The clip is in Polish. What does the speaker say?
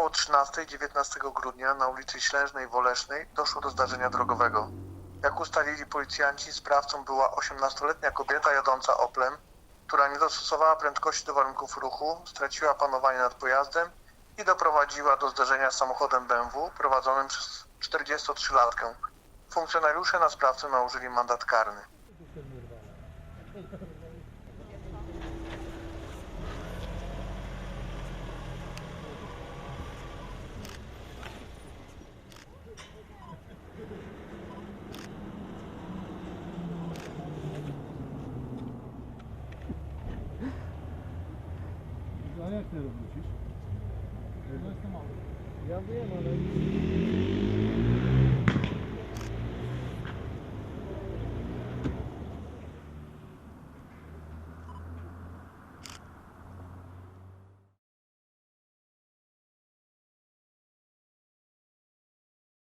Około 13 19 grudnia na ulicy Ślężnej w Olesznej doszło do zdarzenia drogowego. Jak ustalili policjanci, sprawcą była 18-letnia kobieta jadąca Oplem, która nie dostosowała prędkości do warunków ruchu, straciła panowanie nad pojazdem i doprowadziła do zdarzenia z samochodem BMW prowadzonym przez 43-latkę. Funkcjonariusze na sprawcę nałożyli mandat karny. ayak nereye uçuş? Evet. Yazıyor bana.